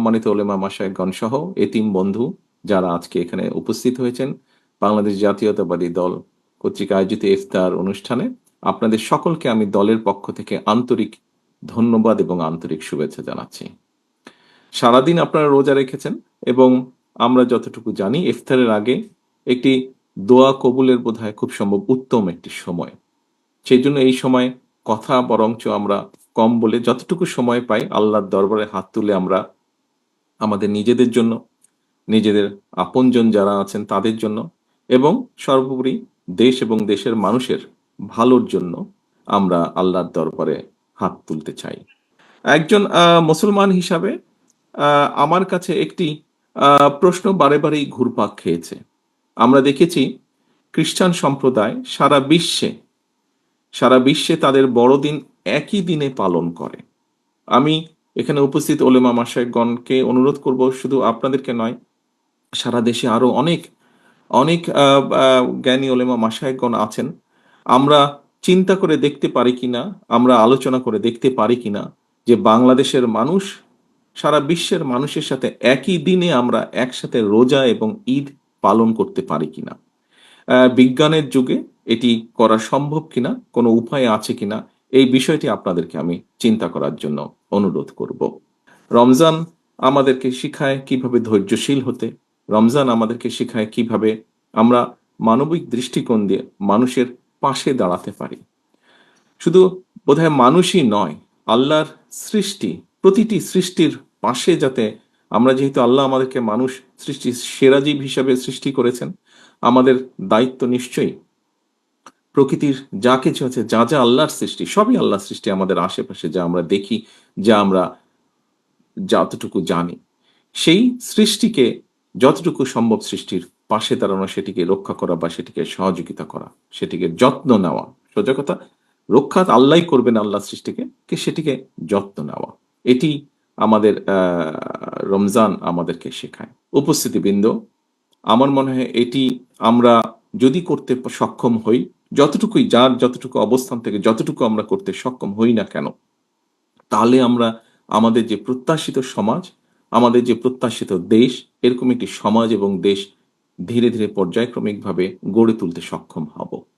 সম্মানিত ওলেমা মাসায়গণ সহ এতিম বন্ধু যারা আজকে এখানে উপস্থিত হয়েছেন, বাংলাদেশ জাতীয়তাবাদী দল কর্তৃক আয়োজিত ইফতার অনুষ্ঠানে আপনাদের সকলকে আমি দলের পক্ষ থেকে আন্তরিক ধন্যবাদ এবং আন্তরিক শুভেচ্ছা জানাচ্ছি। সারাদিন আপনারা রোজা রেখেছেন এবং আমরা যতটুকু জানি ইফতারের আগে একটি দোয়া কবুলের বোধহয় খুব সম্ভব উত্তম একটি সময়। সেই জন্য এই সময় কথা বরঞ্চ আমরা কম বলে যতটুকু সময় পাই আল্লাহর দরবারে হাত তুলে আমরা আমাদের নিজেদের জন্য, নিজেদের আপনজন যারা আছেন তাদের জন্য এবং সর্বোপরি দেশ এবং দেশের মানুষের ভালোর জন্য আমরা আল্লাহর দরবারে হাত তুলতে চাই। একজন মুসলমান হিসাবে আমার কাছে একটি প্রশ্ন বারে বারেই ঘুরপাক খেয়েছে। আমরা দেখেছি খ্রিস্টান সম্প্রদায় সারা বিশ্বে সারা বিশ্বে তাদের বড়দিন একই দিনে পালন করে। আমি এখানে উপস্থিত ওলেমা মাসায়গণকে অনুরোধ করব শুধু আপনাদেরকে নয়, সারা দেশে আরও অনেক অনেক জ্ঞানী ওলেমা মাসায়গণ আছেন। আমরা চিন্তা করে দেখতে পারি কিনা, আমরা আলোচনা করে দেখতে পারি কিনা যে বাংলাদেশের মানুষ, সারা বিশ্বের মানুষের সাথে একই দিনে আমরা একসাথে রোজা এবং ঈদ পালন করতে পারি কিনা। বিজ্ঞানের যুগে এটি করা সম্ভব কিনা, কোনো উপায় আছে কিনা এই বিষয়টি আপনাদেরকে আমি চিন্তা করার জন্য অনুরোধ করব। রমজান আমাদেরকে শিখায় কীভাবে ধৈর্যশীল হতে, রমজান আমাদেরকে শিখায় কীভাবে আমরা মানবিক দৃষ্টিকোণ দিয়ে মানুষের পাশে দাঁড়াতে পারি। শুধু বোধহয় মানুষই নয়, আল্লাহর সৃষ্টি, প্রতিটি সৃষ্টির পাশে যাতে আমরা যেহেতু আল্লাহ আমাদেরকে মানুষ সৃষ্টি সেরাজীব হিসাবে সৃষ্টি করেছেন, আমাদের দায়িত্ব নিশ্চয়ই প্রকৃতির যা কিছু আছে, যা যা আল্লাহর সৃষ্টি, সবই আল্লাহর সৃষ্টি আমাদের আশেপাশে যা আমরা দেখি, যা আমরা যতটুকু জানি। সেই সৃষ্টিকে যতটুকু সম্ভব সৃষ্টির পাশে দাঁড়ানো, সেটিকে রক্ষা করা বা সেটিকে সহযোগিতা করা, সেটিকে যত্ন নেওয়া। সোজা কথা, রক্ষা আল্লাহ করবেন আল্লাহ সৃষ্টিকে, কে সেটিকে যত্ন নেওয়া। এটি আমাদের রমজান আমাদেরকে শেখায়। উপস্থিতিবৃন্দ, আমার মনে হয় এটি আমরা যদি করতে সক্ষম হই যতটুকুই যার যতটুকু অবস্থান থেকে যতটুকু আমরা করতে সক্ষম হই না কেন, তাহলে আমরা আমাদের যে প্রত্যাশিত সমাজ, আমাদের যে প্রত্যাশিত দেশ, এরকম একটি সমাজ এবং দেশ ধীরে ধীরে পর্যায়ক্রমিকভাবে গড়ে তুলতে সক্ষম হব।